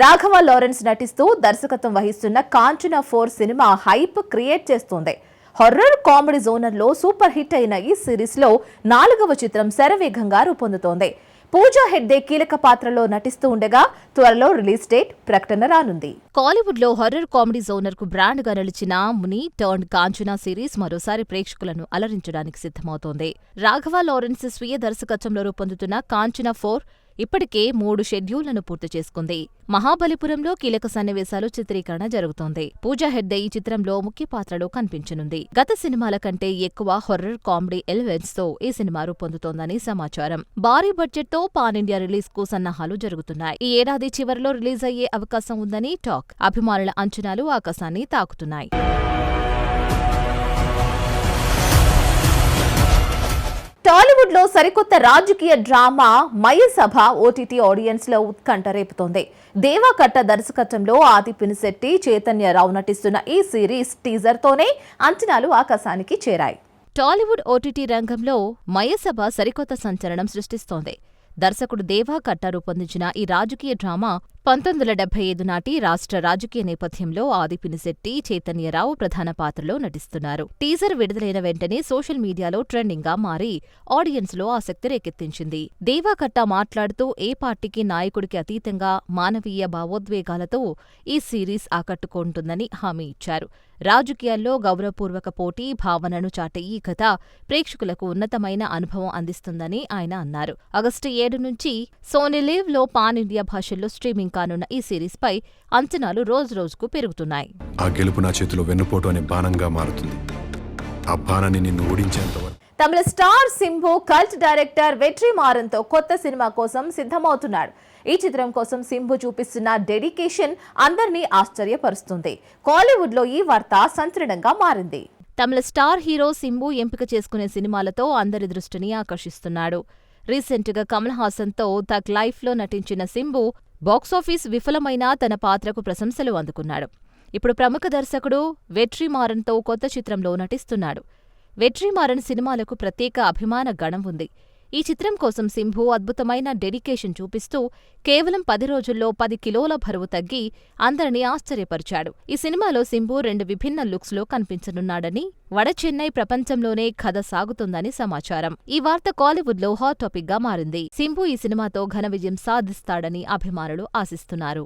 Raghava Lawrence నటిస్తూ దర్శకత్వం వహిస్తున్న కాంచన ఫోర్ సినిమా హైప్ క్రియేట్ చేస్తోంది. హర్రర్ కామెడీ జోనర్లో సూపర్ హిట్ అయిన ఈ సిరీస్లో నాలుగవ చిత్రం శరవేగంగా రూపొందుతోంది. పూజా హెగ్డే కీలక పాత్రలో నటిస్తూ ఉండగా త్వరలో రిలీజ్ డేట్ ప్రకటన రానుంది. కాలీవుడ్లో హర్రర్ కామెడీ జోనర్కు బ్రాండ్గా నిలిచిన ముని టర్న్ కాంచనా సిరీస్ మరోసారి ప్రేక్షకులను అలరించడానికి సిద్ధమవుతోంది. రాఘవ లారెన్స్ స్వీయ దర్శకత్వంలో రూపొందుతున్న కాంచనా ఫోర్ ఇప్పటికే మూడు షెడ్యూళ్ళను పూర్తి చేసుకుంది. మహాబలిపురంలో కీలక సన్నివేశాలు చిత్రీకరణ జరుగుతోంది. పూజా హెగ్డే ఈ చిత్రంలో ముఖ్య పాత్రలో కనిపించనుంది. గత సినిమాల కంటే ఎక్కువ హొర్రర్ కామెడీ ఎలిమెంట్స్తో ఈ సినిమా రూపొందుతోందని సమాచారం. భారీ బడ్జెట్తో పాన్ ఇండియా రిలీజ్కు సన్నాహాలు జరుగుతున్నాయి. ఈ ఏడాది చివరిలో రిలీజ్ అయ్యే అవకాశం ఉందని టాక్. అభిమానుల అంచనాలు ఆకాశాన్ని తాకుతున్నాయి. టాలీవుడ్లో సరికొత్త రాజకీయ డ్రామా మయసభ ఓటీటీ ఆడియన్స్లో ఉత్కంఠ రేపుతోంది. దేవాకట్ట దర్శకత్వంలో ఆది పినిశెట్టి చైతన్యరావు నటిస్తున్న ఈ సిరీస్ టీజర్ తోనే అంచనాలు ఆకాశానికి చేరాయి. టాలీవుడ్ ఓటీటీ రంగంలో మయసభ సరికొత్త సంచలనం సృష్టిస్తోంది. దర్శకుడు దేవా కట్ట రూపొందించిన ఈ రాజకీయ డ్రామా పంతొమ్మిది వందల డెబ్బై ఐదు నాటి రాష్ట్ర రాజకీయ నేపథ్యంలో ఆదిపినిశెట్టి చైతన్యరావు ప్రధాన పాత్రలో నటిస్తున్నారు. టీజర్ విడుదలైన వెంటనే సోషల్ మీడియాలో ట్రెండింగ్గా మారి ఆడియన్స్లో ఆసక్తి రేకెత్తించింది. దేవాకట్ట మాట్లాడుతూ ఏ పార్టీకి నాయకుడికి అతీతంగా మానవీయ భావోద్వేగాలతో ఈ సిరీస్ ఆకట్టుకుంటుందని హామీ ఇచ్చారు. రాజకీయాల్లో గౌరవపూర్వక పోటీ భావనను చాటే ఈ కథ ప్రేక్షకులకు ఉన్నతమైన అనుభవం అందిస్తుందని ఆయన అన్నారు. ఆగస్టు ఏడు నుంచి సోనీ లివ్లో పాన్ ఇండియా భాషల్లో స్ట్రీమింగ్ కానున్న ఈ సిరీస్ పై అంచనాలు రోజురోజుకు పెరుగుతున్నాయి. ఆ గెలుపు నా చేతిలో వెన్నుపోటు అనే బాణంగా మారుతుంది. ఆ బాణాన్ని నిన్ను ఓడించేంత వరకు. Tamil star Simbu cult director Vetri మారన్తో కొత్త సినిమా కోసం సిద్ధమవుతున్నాడు. ఈ చిత్రం కోసం సింబు చూపిస్తున్న డెడికేషన్ అందరినీ ఆశ్చర్యపరుస్తుంది. కాలీవుడ్లో ఈ వార్త సంచలనంగా మారింది. తమిళ స్టార్ హీరో సింబు ఎంపిక చేసుకునే సినిమాలతో అందరి దృష్టిని ఆకర్షిస్తున్నాడు. రీసెంట్గా కమల్ హాసన్తో తగ్ లైఫ్లో నటించిన సింబు బాక్సాఫీస్ విఫలమైనా తన పాత్రకు ప్రశంసలు అందుకున్నాడు. ఇప్పుడు ప్రముఖ దర్శకుడు వెట్రిమారన్తో కొత్త చిత్రంలో నటిస్తున్నాడు. వెట్రిమారన్ సినిమాలకు ప్రత్యేక అభిమాన గణం ఉంది. ఈ చిత్రం కోసం సింభు అద్భుతమైన డెడికేషన్ చూపిస్తూ కేవలం పది రోజుల్లో పది కిలోల బరువు తగ్గి అందరినీ ఆశ్చర్యపరిచాడు. ఈ సినిమాలో సింభు రెండు విభిన్న లుక్స్లో కనిపించనున్నాడని వడ చెన్నై ప్రపంచంలోనే కథ సాగుతుందని సమాచారం. ఈ వార్త కాలీవుడ్లో హాట్ టాపిక్గా మారింది. సింభు ఈ సినిమాతో ఘన విజయం సాధిస్తాడని అభిమానులు ఆశిస్తున్నారు.